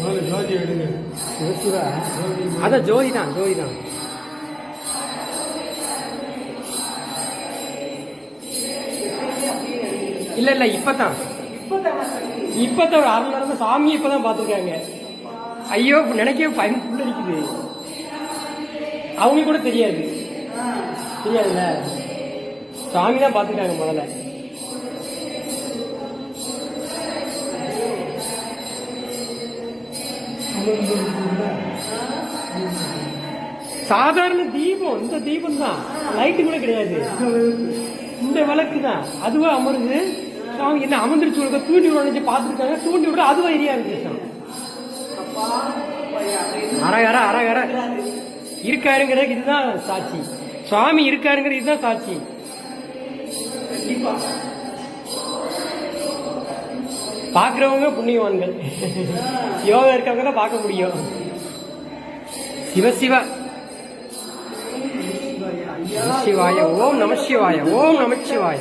ஜோதி எடுங்க. சிவசிவா அதான் ஜோதி தான் ஜோதி தான் இல்ல இல்ல இப்பதான். இப்பதான் ஒரு அரை மணி நேரமா சாமியை இப்பதான் பாத்துருக்காங்க ஐயோ நினைக்கவே பயன் அவங்களுக்கு கூட தெரியாது. தெரியாதுல்ல? சாமி தான் பாத்துருக்காங்க முதல்ல. சாதாரண தீபம் இந்த தீபம் தான் லைட்டு கூட கிடையாது. இந்த விளக்கு தான் அதுவா அமருது. சாமி என்ன அமர்ந்துருச்சு விடுக்க தூண்டி விட பார்த்துருக்காங்க. தூண்டி விட அதுவா எரியா இருக்கு அரகர அரகர இருக்காருங்கிறதுக்கு இதுதான் சாட்சி. சுவாமி இருக்காருங்கிறது இதுதான் சாட்சி. பார்க்குறவங்க புண்ணியவான்கள். யோகா இருக்கவங்க தான் பார்க்க முடியும். சிவ சிவ. சிவாய ஓம் நம சிவாய ஓம் நம சிவாய.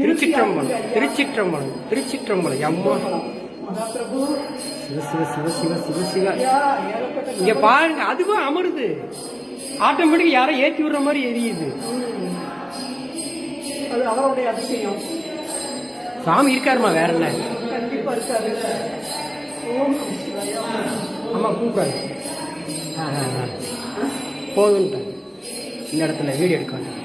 திருச்சிற்றம்பலம் திருச்சிற்றம்பலம் திருச்சிற்றம்பலம். அம்மா. சிவ சிவ சிவ சிவ சிவ சிவ. இங்க பாருங்க அதுவும் அமருது. ஆட்டோமேட்டிக் யாரோ ஏத்தி விடுற மாதிரி எரியுது. அது அவருடைய அதிசயம். சாமி இருக்காருமா வேற என்ன? கண்டிப்பா இருக்காரு ஓம் ஆ ஆ. கூப்பிடாது போதுன்ட்டேன் இந்த இடத்துல வீடியோ எடுக்க வேண்டாம்.